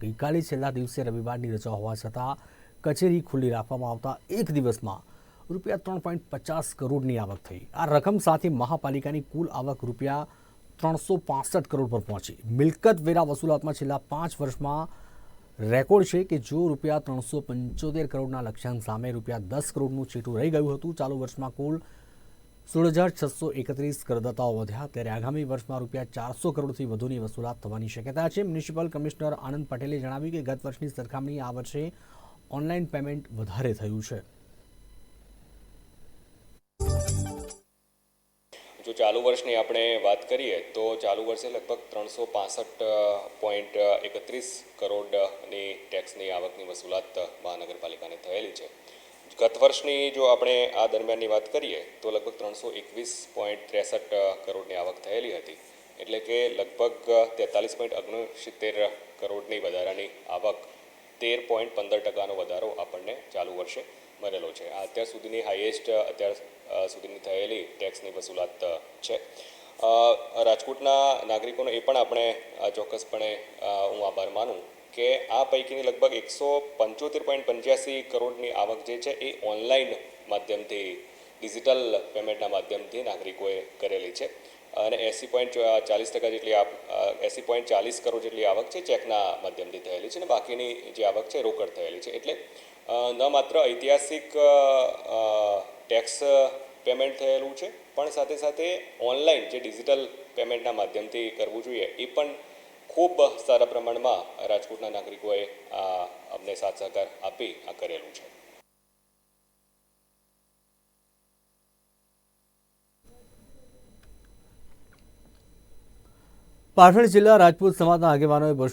ગઈકાલે છેલ્લા દિવસે રવિવારની રજા હોવા છતાં કચેરી ખુલ્લી રાખવામાં આવતા એક દિવસમાં રૂપિયા ત્રણ પોઈન્ટ પચાસ કરોડની આવક થઈ. આ રકમ સાથે મહાપાલિકાની કુલ આવક રૂપિયા ત્રણસો પાસઠ કરોડ પર પહોંચી. મિલકત વેરા વસૂલાતમાં છેલ્લા પાંચ વર્ષમાં રેકોર્ડ છે કે જો રૂપિયા ત્રણસો પંચોતેર કરોડના લક્ષ્યાંક સામે રૂપિયા દસ કરોડનું છેટું રહી ગયું હતું, ચાલુ વર્ષમાં કુલ સોળ હજાર છસો એકત્રીસ કરદાતાઓ વધ્યા ત્યારે આગામી વર્ષમાં રૂપિયા ચારસો કરોડથી વધુની વસૂલાત થવાની શક્યતા છે. મ્યુનિસિપલ કમિશનર આનંદ પટેલે જણાવ્યું કે ગત વર્ષની સરખામણીએ આ વર્ષે ઓનલાઈન પેમેન્ટ વધારે થયું છે. જો ચાલુ વર્ષની આપણે વાત કરીએ તો ચાલુ વર્ષે લગભગ ત્રણસો પાસઠ પોઈન્ટ એકત્રીસ કરોડની ટેક્સની આવકની વસૂલાત મહાનગરપાલિકાને થયેલી છે. ગત વર્ષની જો આપણે આ દરમિયાનની વાત કરીએ, તો લગભગ ત્રણસો એકવીસ પોઈન્ટ ત્રેસઠ કરોડની આવક થયેલી હતી. એટલે કે લગભગ તેતાલીસ પોઈન્ટ ઓગણસિત્તેર કરોડની વધારાની આવક, તેર પોઈન્ટ પંદર ટકાનો વધારો આપણને ચાલુ વર્ષે મળેલો છે. આ અત્યાર સુધીની હાઈએસ્ટ અત્યાર સુધીની થયેલી ટેક્સની વસૂલાત છે. રાજકોટના નાગરિકોનો એ પણ આપણે ચોક્કસપણે હું આભાર માનું કે આ પૈકીની લગભગ એકસો પંચોતેર પોઈન્ટ પંચ્યાસી કરોડની આવક જે છે એ ઓનલાઈન માધ્યમથી, ડિજિટલ પેમેન્ટના માધ્યમથી નાગરિકોએ કરેલી છે. અને એંસી પોઈન્ટ ચાલીસ ટકા જેટલી એંસી પોઈન્ટ ચાલીસ કરોડ જેટલી આવક છે ચેકના માધ્યમથી થયેલી છે અને બાકીની જે આવક છે રોકડ થયેલી છે. એટલે ન માત્ર ઐતિહાસિક ટેક્સ પેમેન્ટ થયેલું છે, પણ સાથે સાથે ઓનલાઈન જે ડિજિટલ પેમેન્ટના માધ્યમથી કરવું જોઈએ એ પણ ખૂબ સારા પ્રમાણમાં રાજકોટના નાગરિકોએ આ અમને સાથ સહકાર આપી આ કરેલું છે. પાટણ જિલ્લા રાજપૂત સમાજના આગેવાનોએ વર્ષો